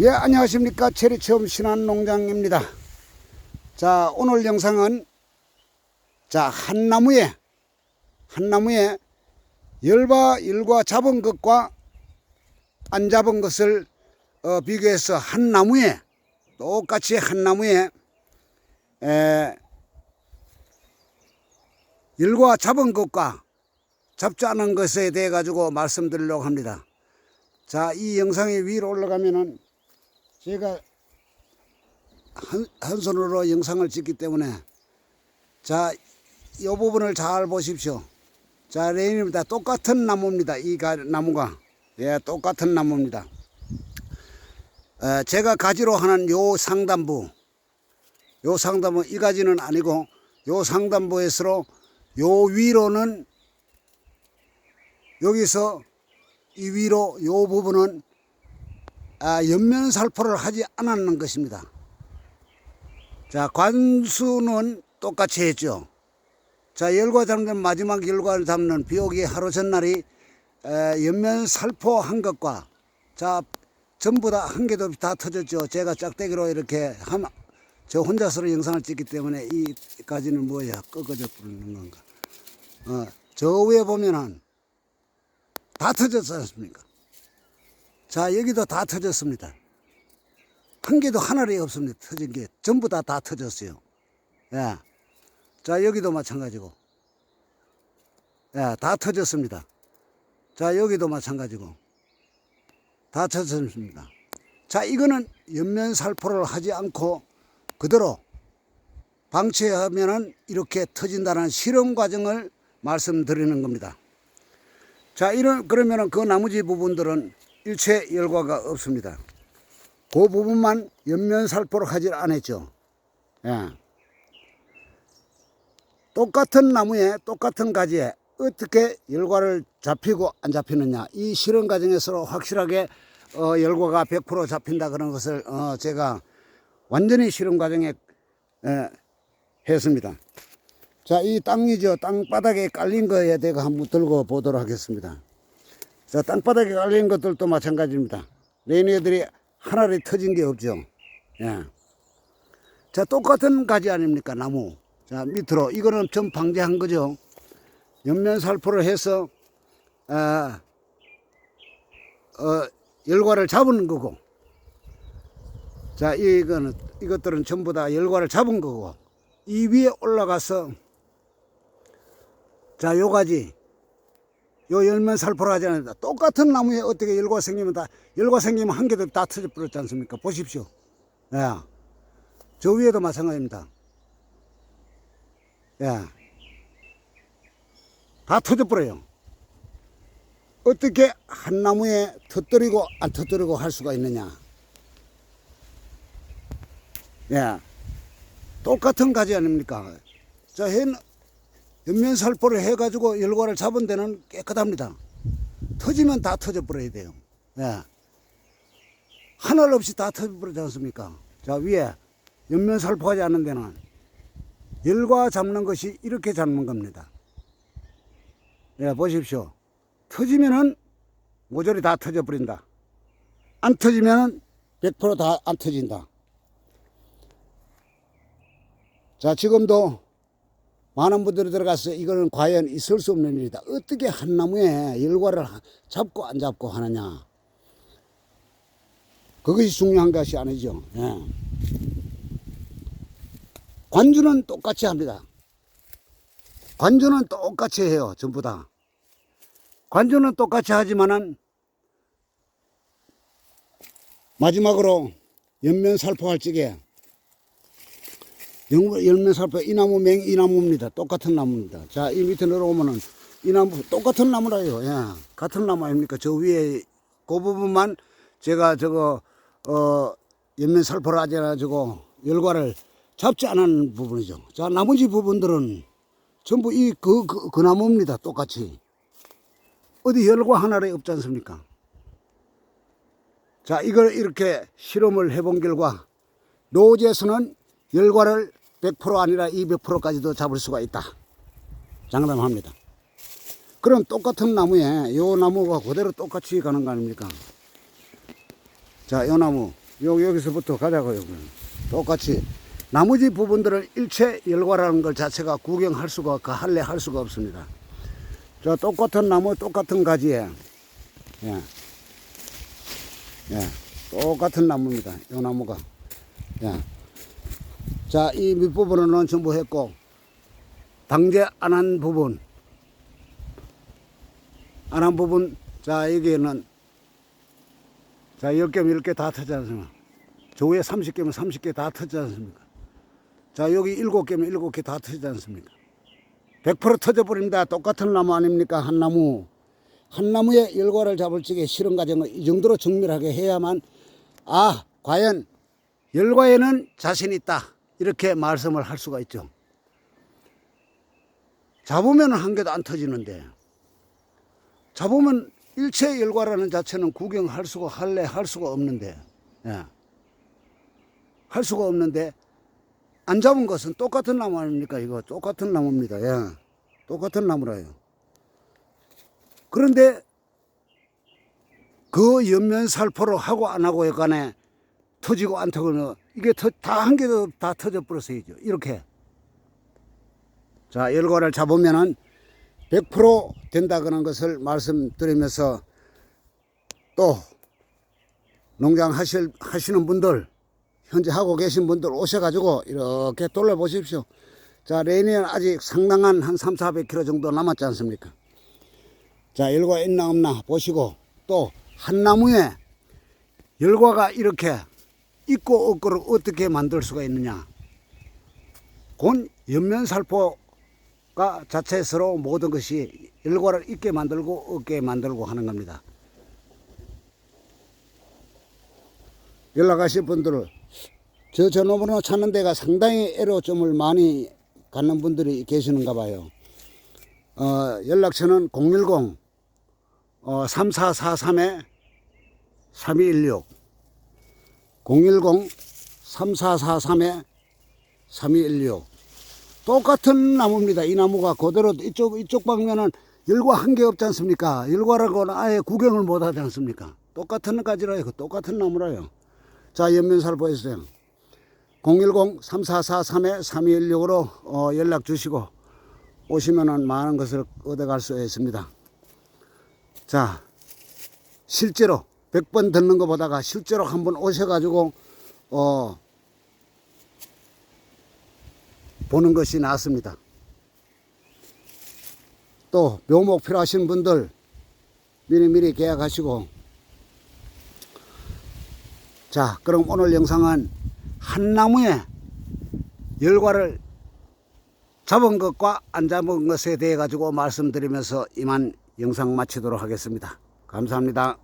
예, 안녕하십니까. 체리 체험 신한 농장입니다. 자, 오늘 영상은 자, 한 나무에, 한 나무에 열과 일과 잡은 것과 안 잡은 것을 어, 비교해서 한 나무에 똑같이 한 나무에 에, 열과 잡은 것과 잡지 않은 것에 대해 가지고 말씀드리려고 합니다. 자, 이 영상이 위로 올라가면은 제가 한, 한 손으로 영상을 찍기 때문에 자, 이 부분을 잘 보십시오. 자, 레인입니다. 똑같은 나무입니다. 이 가, 나무가. 예, 똑같은 나무입니다. 에, 제가 가지로 하는 요 상단부, 요 상단부, 이 가지는 아니고 요 상단부에서 요 위로는 여기서 이 위로 요 부분은 아, 옆면 살포를 하지 않았는 것입니다. 자, 관수는 똑같이 했죠. 자, 열과 잡는 마지막 열과를 잡는 비오기 하루 전날이 에, 옆면 살포 한 것과 자, 전부 다 한 개도 다 터졌죠. 제가 짝대기로 이렇게 한, 저 혼자서 영상을 찍기 때문에 이까지는 뭐야, 꺾어져 부르는 건가. 어, 저 위에 보면은 다 터졌지 않습니까? 자, 여기도 다 터졌습니다. 한 개도 하나리 없습니다. 터진 게. 전부 다 다 터졌어요. 예. 자, 여기도 마찬가지고. 예, 다 터졌습니다. 자, 여기도 마찬가지고. 다 터졌습니다. 자, 이거는 옆면 살포를 하지 않고 그대로 방치하면은 이렇게 터진다는 실험 과정을 말씀드리는 겁니다. 자, 이런, 그러면은 그 나머지 부분들은 일체 열과가 없습니다. 그 부분만 옆면 살포를 하지 않았죠. 예. 똑같은 나무에 똑같은 가지에 어떻게 열과를 잡히고 안 잡히느냐 이 실험 과정에서 확실하게 어, 열과가 100% 잡힌다 그런 것을 어, 제가 완전히 실험 과정에 에, 했습니다. 자, 이 땅이죠. 땅바닥에 깔린 거에 대해 한번 들고 보도록 하겠습니다. 자, 땅바닥에 깔린 것들도 마찬가지입니다. 레이너들이 하나를 터진 게 없죠. 예. 자, 똑같은 가지 아닙니까? 나무. 자, 밑으로. 이거는 좀 방제한 거죠. 옆면 살포를 해서, 아, 어, 열과를 잡은 거고. 자, 이거는, 이것들은 전부 다 열과를 잡은 거고. 이 위에 올라가서, 자, 요 가지. 요 열면 살포를 하지 않는다. 똑같은 나무에 어떻게 열과 생기면 다, 열과 생기면 한 개도 다 터져 버렸지 않습니까? 보십시오. 예. 저 위에도 마찬가지입니다. 예. 다 터져 버려요. 어떻게 한 나무에 터뜨리고 안 터뜨리고 할 수가 있느냐. 예. 똑같은 가지 아닙니까? 자, 해, 옆면 살포를 해가지고 열과를 잡은 데는 깨끗합니다. 터지면 다 터져버려야 돼요. 예. 하나 없이 다 터져버리지 않습니까? 자, 위에 옆면 살포하지 않는 데는 열과 잡는 것이 이렇게 잡는 겁니다. 예, 보십시오. 터지면은 모조리 다 터져버린다. 안 터지면은 100%다 안 터진다. 자, 지금도 많은 분들이 들어가서 이거는 과연 있을 수 없는 일이다. 어떻게 한 나무에 열과를 잡고 안 잡고 하느냐. 그것이 중요한 것이 아니죠. 예. 관주는 똑같이 합니다. 관주는 똑같이 해요. 전부 다. 관주는 똑같이 하지만은 마지막으로 옆면 살포할 적에 영- 열면 살포 이 나무 맹 이 나무입니다. 똑같은 나무입니다. 자, 이 밑에 내려오면은 이 나무 똑같은 나무라요. 예. 같은 나무 아닙니까? 저 위에 그 부분만 제가 저거 어 옆면 살포를 하지 않아가지고 열과를 잡지 않은 부분이죠. 자, 나머지 부분들은 전부 이 그 그, 그 나무입니다. 똑같이. 어디 열과 하나에 없지 않습니까? 자, 이걸 이렇게 실험을 해본 결과 노지에서는 열과를 100% 아니라 200%까지도 잡을 수가 있다. 장담합니다. 그럼 똑같은 나무에 요 나무가 그대로 똑같이 가는 거 아닙니까? 자, 요 나무 요, 여기서부터 가자고요. 그럼. 똑같이. 나머지 부분들은 일체 열과라는 걸 자체가 구경할 수가, 그 할래 할 수가 없습니다. 저 똑같은 나무, 똑같은 가지에, 예. 예. 똑같은 나무입니다. 이 나무가. 예. 자, 이 밑부분은 전부 했고, 방제 안 한 부분, 안 한 부분, 자, 여기에는, 자, 10개면 이렇게 다 터지 않습니까? 저 위에 30개면 30개 다 터지 않습니까? 자, 여기 7개면 7개 다 터지지 않습니까? 100% 터져버립니다. 똑같은 나무 아닙니까? 한 나무. 한 나무에 열과를 잡을 적에 실험 과정을 이 정도로 정밀하게 해야만, 아, 과연 열과에는 자신 있다. 이렇게 말씀을 할 수가 있죠. 잡으면 한 개도 안 터지는데, 잡으면 일체 열과라는 자체는 구경할 수가, 할래, 할 수가 없는데, 예. 할 수가 없는데, 안 잡은 것은 똑같은 나무 아닙니까? 이거 똑같은 나무입니다. 예. 똑같은 나무라요. 그런데 그 옆면 살포를 하고 안 하고에 간에 터지고 안 터지고 이게 다 한 개도 다 터져 버렸어야죠. 이렇게. 자, 열과를 잡으면은 100% 된다는 것을 말씀드리면서 또 농장 하실, 하시는 분들 현재 하고 계신 분들 오셔가지고 이렇게 돌려보십시오. 자, 레인은 아직 상당한 한 3, 400km 정도 남았지 않습니까? 자, 열과 있나 없나 보시고 또 한 나무에 열과가 이렇게 있고 없고를 어떻게 만들 수가 있느냐. 곤 옆면살포가 자체스러운 모든 것이 열과를 있게 만들고 없게 만들고 하는 겁니다. 연락하실 분들을 저 전화번호 찾는 데가 상당히 애로점을 많이 갖는 분들이 계시는가 봐요. 어, 연락처는 010 어, 3443에 3216 010 3443에 3216 똑같은 나무입니다. 이 나무가 그대로 이쪽 이쪽 방면은 열과 한 개 없지 않습니까? 열과라고는 아예 구경을 못 하지 않습니까? 똑같은 가지라요. 그 똑같은 나무라요. 자, 옆면살 보여주세요. 010-3443-3216으로 어, 연락 주시고 오시면은 많은 것을 얻어갈 수 있습니다. 자, 실제로 100번 듣는 것보다가 실제로 한번 오셔가지고 어, 보는 것이 낫습니다. 또 묘목 필요하신 분들 미리미리 계약하시고 자 그럼 오늘 영상은 한 나무에 열과를 잡은 것과 안 잡은 것에 대해 가지고 말씀드리면서 이만 영상 마치도록 하겠습니다. 감사합니다.